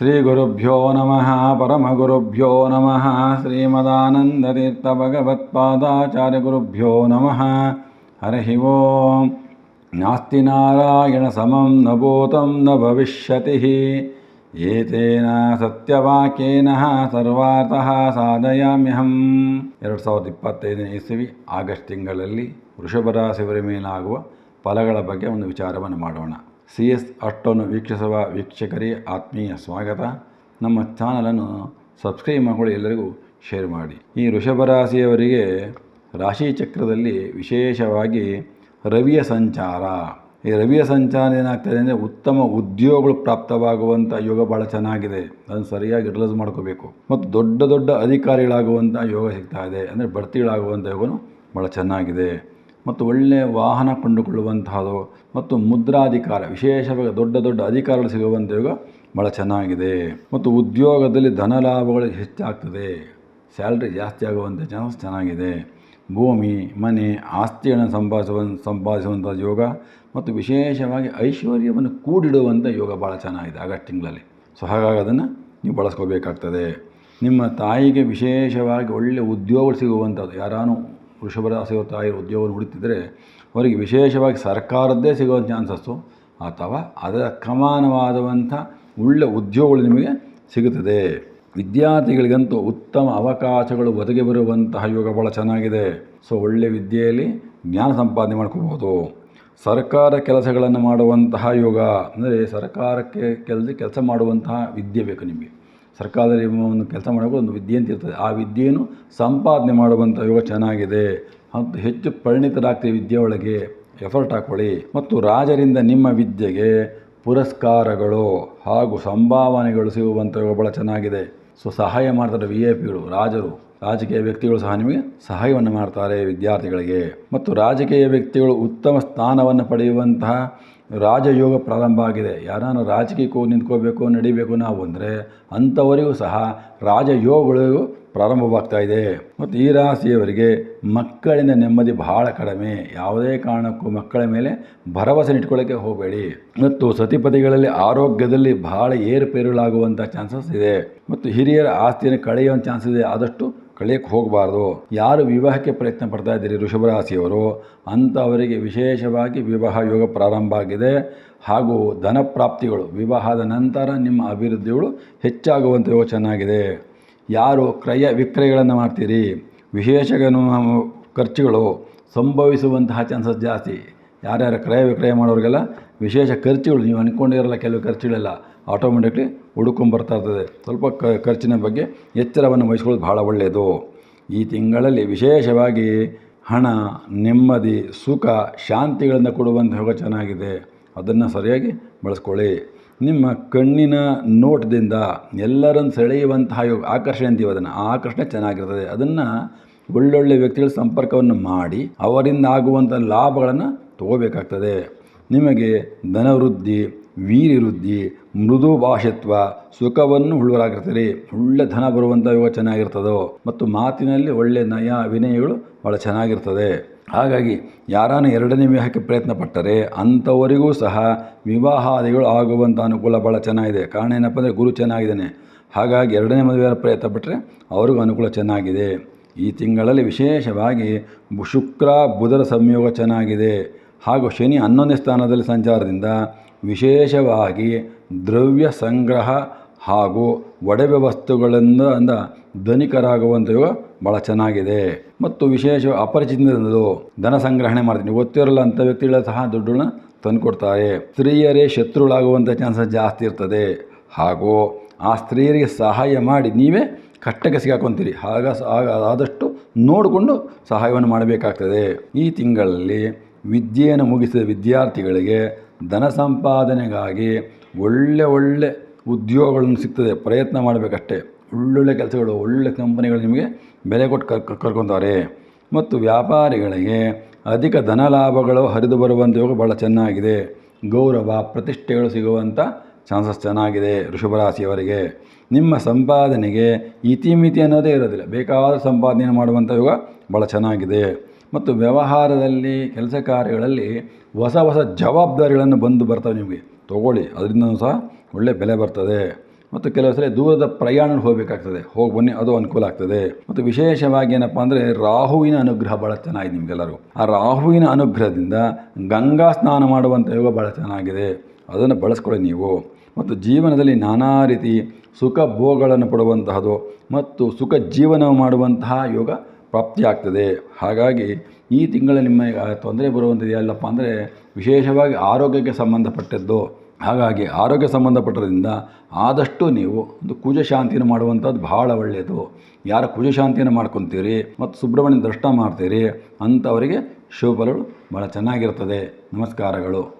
ಶ್ರೀಗುರುಭ್ಯೋ ನಮಃ ಪರಮಗುರುಭ್ಯೋ ನಮಃ ಶ್ರೀಮದಾನಂದತೀರ್ಥಭಗವತ್ಪಾದಾಚಾರ್ಯಗುರುಭ್ಯೋ ನಮಃ ಹರಿ ಓಂ ನಾಸ್ತಿ ನಾರಾಯಣ ಸಮಂ ನ ನ ಭವಿಷ್ಯತಿ ಏತೇನ ಸತ್ಯವಾಕ್ಯೇನ ಸರ್ವಾರ್ಥಃ ಸಾಧಯಾಮ್ಯಹಂ ಎರಡು ಸಾವಿರದ ಇಪ್ಪತ್ತೈದನೇ ಇಸವಿ, ಆಗಸ್ಟ್ ತಿಂಗಳಲ್ಲಿ ವೃಷಭ ರಾಶಿಯವರ ಮೇಲಾಗುವ ಫಲಗಳ ಬಗ್ಗೆ ಒಂದು ವಿಚಾರವನ್ನು ಮಾಡೋಣ. ಸಿ ಎಸ್ ಅಷ್ಟನ್ನು ವೀಕ್ಷಿಸುವ ವೀಕ್ಷಕರೇ ಆತ್ಮೀಯ ಸ್ವಾಗತ. ನಮ್ಮ ಚಾನಲನ್ನು ಸಬ್ಸ್ಕ್ರೈಬ್ ಮಾಡಿಕೊಳ್ಳಿ, ಎಲ್ಲರಿಗೂ ಶೇರ್ ಮಾಡಿ. ಈ ಋಷಭ ರಾಶಿಯವರಿಗೆ ರಾಶಿ ಚಕ್ರದಲ್ಲಿ ವಿಶೇಷವಾಗಿ ರವಿಯ ಸಂಚಾರ. ಈ ರವಿಯ ಸಂಚಾರ ಏನಾಗ್ತದೆ ಅಂದರೆ ಉತ್ತಮ ಉದ್ಯೋಗಗಳು ಪ್ರಾಪ್ತವಾಗುವಂಥ ಯೋಗ ಭಾಳ ಚೆನ್ನಾಗಿದೆ. ಅದನ್ನು ಸರಿಯಾಗಿ ರಿಲೈಸ್ ಮಾಡ್ಕೋಬೇಕು. ಮತ್ತು ದೊಡ್ಡ ದೊಡ್ಡ ಅಧಿಕಾರಿಗಳಾಗುವಂಥ ಯೋಗ ಸಿಗ್ತಾ ಇದೆ. ಅಂದರೆ ಬಡ್ತಿಗಳಾಗುವಂಥ ಯೋಗನೂ ಭಾಳ ಚೆನ್ನಾಗಿದೆ. ಮತ್ತು ಒಳ್ಳೆಯ ವಾಹನ ಕೊಂಡುಕೊಳ್ಳುವಂತಹದ್ದು ಮತ್ತು ಮುದ್ರಾಧಿಕಾರ ವಿಶೇಷವಾಗಿ ದೊಡ್ಡ ದೊಡ್ಡ ಅಧಿಕಾರಗಳು ಸಿಗುವಂಥ ಯೋಗ ಭಾಳ ಚೆನ್ನಾಗಿದೆ. ಮತ್ತು ಉದ್ಯೋಗದಲ್ಲಿ ಧನ ಲಾಭಗಳು ಹೆಚ್ಚಾಗ್ತದೆ. ಸ್ಯಾಲ್ರಿ ಜಾಸ್ತಿ ಆಗುವಂಥ ಚಾನ್ಸ್ ಚೆನ್ನಾಗಿದೆ. ಭೂಮಿ, ಮನೆ, ಆಸ್ತಿಯನ್ನು ಸಂಪಾದಿಸುವ ಸಂಪಾದಿಸುವಂಥ ಯೋಗ ಮತ್ತು ವಿಶೇಷವಾಗಿ ಐಶ್ವರ್ಯವನ್ನು ಕೂಡಿಡುವಂಥ ಯೋಗ ಭಾಳ ಚೆನ್ನಾಗಿದೆ ಆಗಸ್ಟ್ ತಿಂಗಳಲ್ಲಿ. ಸೊ, ಹಾಗಾಗಿ ಅದನ್ನು ನೀವು ಬಳಸ್ಕೋಬೇಕಾಗ್ತದೆ. ನಿಮ್ಮ ತಾಯಿಗೆ ವಿಶೇಷವಾಗಿ ಒಳ್ಳೆಯ ಉದ್ಯೋಗ ಸಿಗುವಂಥದ್ದು ಯಾರಾನು ವೃಷಭ ರಾಶಿಯ ತಾಯಿ ಉದ್ಯೋಗವನ್ನು ಹುಡುಕ್ತಿದ್ದರೆ ಅವರಿಗೆ ವಿಶೇಷವಾಗಿ ಸರ್ಕಾರದ್ದೇ ಸಿಗೋ ಚಾನ್ಸಸ್ಸು. ಅಥವಾ ಅದರ ಕ್ರಮಾನವಾದವಂಥ ಒಳ್ಳೆ ಉದ್ಯೋಗಗಳು ನಿಮಗೆ ಸಿಗುತ್ತದೆ. ವಿದ್ಯಾರ್ಥಿಗಳಿಗಂತೂ ಉತ್ತಮ ಅವಕಾಶಗಳು ಒದಗಿ ಬರುವಂತಹ ಯೋಗ ಭಾಳ ಚೆನ್ನಾಗಿದೆ. ಸೊ ಒಳ್ಳೆಯ ವಿದ್ಯೆಯಲ್ಲಿ ಜ್ಞಾನ ಸಂಪಾದನೆ ಮಾಡ್ಕೋಬೋದು. ಸರ್ಕಾರ ಕೆಲಸಗಳನ್ನು ಮಾಡುವಂತಹ ಯೋಗ, ಅಂದರೆ ಸರ್ಕಾರಕ್ಕೆ ಕೆಲಸ ಕೆಲಸ ಮಾಡುವಂತಹ ವಿದ್ಯೆ ಬೇಕು ನಿಮಗೆ. ಸರ್ಕಾರದಲ್ಲಿ ಒಂದು ಕೆಲಸ ಮಾಡೋಕ್ಕೂ ಒಂದು ವಿದ್ಯೆ ಅಂತ ಇರ್ತದೆ. ಆ ವಿದ್ಯೆಯನ್ನು ಸಂಪಾದನೆ ಮಾಡುವಂಥ ಯೋಗ ಚೆನ್ನಾಗಿದೆ. ಮತ್ತು ಹೆಚ್ಚು ಪರಿಣಿತರಾಗ್ತೀವಿ ವಿದ್ಯೆ ಒಳಗೆ. ಎಫರ್ಟ್ ಹಾಕ್ಕೊಳ್ಳಿ. ಮತ್ತು ರಾಜರಿಂದ ನಿಮ್ಮ ವಿದ್ಯೆಗೆ ಪುರಸ್ಕಾರಗಳು ಹಾಗೂ ಸಂಭಾವನೆಗಳು ಸಿಗುವಂಥ ಯೋಗ ಭಾಳ ಚೆನ್ನಾಗಿದೆ. ಸೊ ಸಹಾಯ ಮಾಡ್ತಾರೆ ವಿ ಐ ಪಿಗಳು, ರಾಜರು. ರಾಜಕೀಯ ವ್ಯಕ್ತಿಗಳು ಸಹ ನಿಮಗೆ ಸಹಾಯವನ್ನು ಮಾಡ್ತಾರೆ ವಿದ್ಯಾರ್ಥಿಗಳಿಗೆ. ಮತ್ತು ರಾಜಕೀಯ ವ್ಯಕ್ತಿಗಳು ಉತ್ತಮ ಸ್ಥಾನವನ್ನು ಪಡೆಯುವಂತಹ ರಾಜಯೋಗ ಪ್ರಾರಂಭ ಆಗಿದೆ. ಯಾರನ್ನು ರಾಜಕೀಯಕ್ಕೂ ನಿಂತ್ಕೋಬೇಕು, ನಡಿಬೇಕು ನಾವು ಅಂದರೆ ಅಂಥವರಿಗೂ ಸಹ ರಾಜಯೋಗಗಳು ಪ್ರಾರಂಭವಾಗ್ತಾ ಇದೆ. ಮತ್ತು ಈ ರಾಶಿಯವರಿಗೆ ಮಕ್ಕಳಿಂದ ನೆಮ್ಮದಿ ಬಹಳ ಕಡಿಮೆ. ಯಾವುದೇ ಕಾರಣಕ್ಕೂ ಮಕ್ಕಳ ಮೇಲೆ ಭರವಸೆ ಇಟ್ಕೊಳ್ಳೋಕ್ಕೆ ಹೋಗಬೇಡಿ. ಮತ್ತು ಸತಿಪತಿಗಳಲ್ಲಿ ಆರೋಗ್ಯದಲ್ಲಿ ಬಹಳ ಏರುಪೇರುಗಳಾಗುವಂಥ ಚಾನ್ಸಸ್ ಇದೆ. ಮತ್ತು ಹಿರಿಯರ ಆಸ್ತಿಯನ್ನು ಕಳೆಯುವ ಚಾನ್ಸ್ ಇದೆ. ಆದಷ್ಟು ಕಳೆಯಕ್ಕೆ ಹೋಗಬಾರ್ದು. ಯಾರು ವಿವಾಹಕ್ಕೆ ಪ್ರಯತ್ನ ಪಡ್ತಾ ಇದ್ದೀರಿ ಋಷಭರಾಶಿಯವರು ಅಂಥವರಿಗೆ ವಿಶೇಷವಾಗಿ ವಿವಾಹ ಯೋಗ ಪ್ರಾರಂಭ ಆಗಿದೆ. ಹಾಗೂ ಧನ ಪ್ರಾಪ್ತಿಗಳು ವಿವಾಹದ ನಂತರ ನಿಮ್ಮ ಅಭಿವೃದ್ಧಿಗಳು ಹೆಚ್ಚಾಗುವಂಥ ಚೆನ್ನಾಗಿದೆ. ಯಾರು ಕ್ರಯ ವಿಕ್ರಯಗಳನ್ನು ಮಾಡ್ತೀರಿ? ವಿಶೇಷ ಖರ್ಚುಗಳು ಸಂಭವಿಸುವಂತಹ ಚಾನ್ಸಸ್ ಜಾಸ್ತಿ. ಯಾರ್ಯಾರು ಕ್ರಯ ವಿಕ್ರಯ ಮಾಡೋರಿಗೆಲ್ಲ ವಿಶೇಷ ಖರ್ಚುಗಳು, ನೀವು ಅಂದ್ಕೊಂಡಿರಲ್ಲ ಕೆಲವು ಖರ್ಚುಗಳೆಲ್ಲ ಆಟೋಮೆಟಿಕ್ಲಿ ಹುಡುಕೊಂಬರ್ತಾ ಇರ್ತದೆ. ಸ್ವಲ್ಪ ಕ, ಖರ್ಚಿನ ಬಗ್ಗೆ ಎಚ್ಚರವನ್ನು ವಹಿಸ್ಕೊಳ್ಳೋದು ಭಾಳ ಒಳ್ಳೆಯದು ಈ ತಿಂಗಳಲ್ಲಿ ವಿಶೇಷವಾಗಿ ಹಣ, ನೆಮ್ಮದಿ, ಸುಖ, ಶಾಂತಿಗಳನ್ನು ಕೊಡುವಂಥ ಯೋಗ ಚೆನ್ನಾಗಿದೆ. ಅದನ್ನು ಸರಿಯಾಗಿ ಬಳಸ್ಕೊಳ್ಳಿ. ನಿಮ್ಮ ಕಣ್ಣಿನ ನೋಟದಿಂದ ಎಲ್ಲರನ್ನು ಸೆಳೆಯುವಂತಹ ಯೋಗ, ಆಕರ್ಷಣೆ ಅಂತೀವಿ ಅದನ್ನು. ಆ ಆಕರ್ಷಣೆ ಚೆನ್ನಾಗಿರ್ತದೆ. ಅದನ್ನು ಒಳ್ಳೊಳ್ಳೆ ವ್ಯಕ್ತಿಗಳ ಸಂಪರ್ಕವನ್ನು ಮಾಡಿ ಅವರಿಂದ ಆಗುವಂಥ ಲಾಭಗಳನ್ನು ತಗೋಬೇಕಾಗ್ತದೆ. ನಿಮಗೆ ಧನವೃದ್ಧಿ ವೀರ್ಯವೃದ್ಧಿ ಮೃದು ಭಾಷತ್ವ, ಸುಖವನ್ನು ಉಳ್ಳುವರಾಗಿರ್ತೀರಿ. ಒಳ್ಳೆ ಧನ ಬರುವಂಥ ಯೋಗ ಚೆನ್ನಾಗಿರ್ತದೋ? ಮತ್ತು ಮಾತಿನಲ್ಲಿ ಒಳ್ಳೆ ನಯ ವಿನಯಗಳು ಭಾಳ ಚೆನ್ನಾಗಿರ್ತದೆ. ಹಾಗಾಗಿ ಯಾರಾನ ಎರಡನೇ ವಿವಾಹಕ್ಕೆ ಪ್ರಯತ್ನ ಪಟ್ಟರೆ ಅಂಥವರಿಗೂ ಸಹ ವಿವಾಹಾದಿಗಳು ಆಗುವಂಥ ಅನುಕೂಲ ಭಾಳ ಚೆನ್ನಾಗಿದೆ. ಕಾರಣ ಏನಪ್ಪ ಅಂದರೆ ಗುರು ಚೆನ್ನಾಗಿದ್ದಾನೆ. ಹಾಗಾಗಿ ಎರಡನೇ ಮದುವೆ ಪ್ರಯತ್ನ ಪಟ್ಟರೆ ಅವ್ರಿಗೂ ಅನುಕೂಲ ಚೆನ್ನಾಗಿದೆ. ಈ ತಿಂಗಳಲ್ಲಿ ವಿಶೇಷವಾಗಿ ಶುಕ್ರ, ಬುಧರ ಸಂಯೋಗ ಚೆನ್ನಾಗಿದೆ. ಹಾಗೂ ಶನಿ ಹನ್ನೊಂದನೇ ಸ್ಥಾನದಲ್ಲಿ ಸಂಚಾರದಿಂದ ವಿಶೇಷವಾಗಿ ದ್ರವ್ಯ ಸಂಗ್ರಹ ಹಾಗೂ ಒಡವೆ ವಸ್ತುಗಳಿಂದ ಅಂದ ಧನಿಕರಾಗುವಂಥ ಭಾಳ ಚೆನ್ನಾಗಿದೆ. ಮತ್ತು ವಿಶೇಷ ಅಪರಿಚಿತರು ಧನ ಸಂಗ್ರಹಣೆ ಮಾಡ್ತೀನಿ. ಗೊತ್ತಿರಲ್ಲ ಅಂಥ ವ್ಯಕ್ತಿಗಳ ಸಹ ದುಡ್ಡನ್ನ ತಂದುಕೊಡ್ತಾರೆ. ಸ್ತ್ರೀಯರೇ ಶತ್ರುಗಳಾಗುವಂಥ ಚಾನ್ಸಸ್ ಜಾಸ್ತಿ ಇರ್ತದೆ. ಹಾಗೂ ಆ ಸ್ತ್ರೀಯರಿಗೆ ಸಹಾಯ ಮಾಡಿ ನೀವೇ ಕಟ್ಟಕ್ಕೆ ಸಿಗಾಕೊಂತೀರಿ. ಆಗ ಆದಷ್ಟು ನೋಡಿಕೊಂಡು ಸಹಾಯವನ್ನು ಮಾಡಬೇಕಾಗ್ತದೆ. ಈ ತಿಂಗಳಲ್ಲಿ ವಿದ್ಯೆಯನ್ನು ಮುಗಿಸಿದ ವಿದ್ಯಾರ್ಥಿಗಳಿಗೆ ಧನ ಸಂಪಾದನೆಗಾಗಿ ಒಳ್ಳೆ ಒಳ್ಳೆ ಉದ್ಯೋಗಗಳನ್ನು ಸಿಗ್ತದೆ. ಪ್ರಯತ್ನ ಮಾಡಬೇಕಷ್ಟೇ. ಒಳ್ಳೊಳ್ಳೆ ಕೆಲಸಗಳು, ಒಳ್ಳೆ ಕಂಪನಿಗಳು ನಿಮಗೆ ಬೆಲೆ ಕೊಟ್ಟು ಕರ್ ಕರ್ಕೊತಾರೆ. ಮತ್ತು ವ್ಯಾಪಾರಿಗಳಿಗೆ ಅಧಿಕ ಧನ ಲಾಭಗಳು ಹರಿದು ಬರುವಂಥ ಯೋಗ ಭಾಳ ಚೆನ್ನಾಗಿದೆ. ಗೌರವ, ಪ್ರತಿಷ್ಠೆಗಳು ಸಿಗುವಂಥ ಚಾನ್ಸಸ್ ಚೆನ್ನಾಗಿದೆ ಋಷಭರಾಶಿಯವರಿಗೆ ನಿಮ್ಮ ಸಂಪಾದನೆಗೆ ಇತಿಮಿತಿ ಅನ್ನೋದೇ ಇರೋದಿಲ್ಲ. ಬೇಕಾದ ಸಂಪಾದನೆ ಮಾಡುವಂಥ ಯೋಗ ಭಾಳ ಚೆನ್ನಾಗಿದೆ. ಮತ್ತು ವ್ಯವಹಾರದಲ್ಲಿ ಕೆಲಸ ಕಾರ್ಯಗಳಲ್ಲಿ ಹೊಸ ಹೊಸ ಜವಾಬ್ದಾರಿಗಳನ್ನು ಬಂದು ಬರ್ತವೆ ನಿಮಗೆ. ತೊಗೊಳ್ಳಿ ಅದರಿಂದ ಸಹ ಒಳ್ಳೆಯ ಬೆಲೆ ಬರ್ತದೆ. ಮತ್ತು ಕೆಲವು ಸಲ ದೂರದ ಪ್ರಯಾಣ ಹೋಗಬೇಕಾಗ್ತದೆ. ಹೋಗಿ ಬನ್ನಿ, ಅದು ಅನುಕೂಲ ಆಗ್ತದೆ. ಮತ್ತು ವಿಶೇಷವಾಗಿ ಏನಪ್ಪ ಅಂದರೆ ರಾಹುವಿನ ಅನುಗ್ರಹ ಭಾಳ ಚೆನ್ನಾಗಿದೆ ನಿಮಗೆಲ್ಲರೂ. ಆ ರಾಹುವಿನ ಅನುಗ್ರಹದಿಂದ ಗಂಗಾ ಸ್ನಾನ ಮಾಡುವಂಥ ಯೋಗ ಭಾಳ ಚೆನ್ನಾಗಿದೆ. ಅದನ್ನು ಬಳಸ್ಕೊಳ್ಳಿ ನೀವು. ಮತ್ತು ಜೀವನದಲ್ಲಿ ನಾನಾ ರೀತಿ ಸುಖ ಭೋಗಗಳನ್ನು ಪಡುವಂತಹದು ಮತ್ತು ಸುಖ ಜೀವನ ಮಾಡುವಂತಹ ಯೋಗ ಪ್ರಾಪ್ತಿಯಾಗ್ತದೆ. ಹಾಗಾಗಿ ಈ ತಿಂಗಳ ನಿಮಗೆ ತೊಂದರೆ ಬರುವಂಥದ್ದು ಎಲ್ಲಪ್ಪ ಅಂದರೆ ವಿಶೇಷವಾಗಿ ಆರೋಗ್ಯಕ್ಕೆ ಸಂಬಂಧಪಟ್ಟದ್ದು. ಹಾಗಾಗಿ ಆರೋಗ್ಯ ಸಂಬಂಧಪಟ್ಟದ್ರಿಂದ ಆದಷ್ಟು ನೀವು ಒಂದು ಕುಜ ಶಾಂತಿಯನ್ನು ಮಾಡುವಂಥದ್ದು ಬಹಳ ಒಳ್ಳೆಯದು. ಯಾರು ಕುಜ ಶಾಂತಿಯನ್ನು ಮಾಡ್ಕೊತೀರಿ ಮತ್ತು ಸುಬ್ರಹ್ಮಣ್ಯ ದರ್ಶನ ಮಾಡ್ತೀರಿ ಅಂಥವರಿಗೆ ಶುಭ ಭಾಳ ಚೆನ್ನಾಗಿರ್ತದೆ. ನಮಸ್ಕಾರಗಳು.